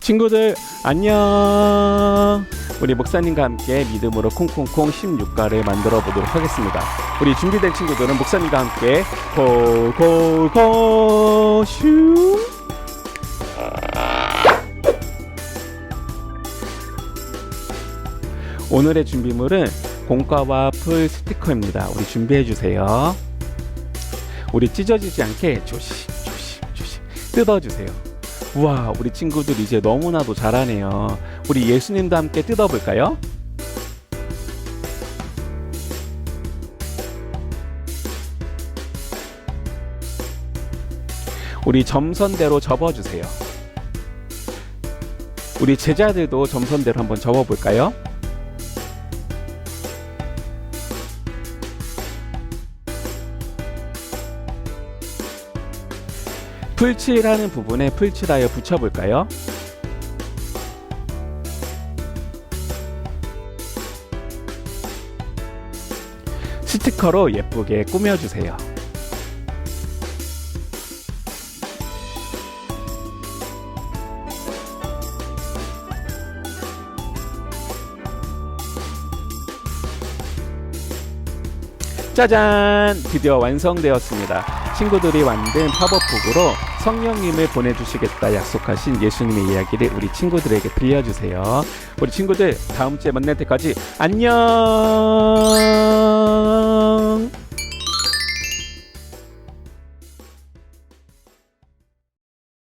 친구들 안녕. 우리 목사님과 함께 믿음으로 콩콩콩 16가를 만들어 보도록 하겠습니다. 우리 준비된 친구들은 목사님과 함께 콩콩콩 슝 오늘의 준비물은 공과와 풀 스티커입니다. 우리 준비해 주세요. 우리 찢어지지 않게 조심 조심 조심 뜯어 주세요. 우와, 우리 친구들 이제 너무나도 잘하네요. 우리 예수님도 함께 뜯어 볼까요? 우리 점선대로 접어 주세요. 우리 제자들도 점선대로 한번 접어 볼까요? 풀칠하는 부분에 풀칠하여 붙여볼까요? 스티커로 예쁘게 꾸며주세요. 짜잔! 드디어 완성되었습니다. 친구들이 만든 팝업북으로 성령님을 보내주시겠다 약속하신 예수님의 이야기를 우리 친구들에게 들려주세요. 우리 친구들 다음 주에 만날 때까지 안녕!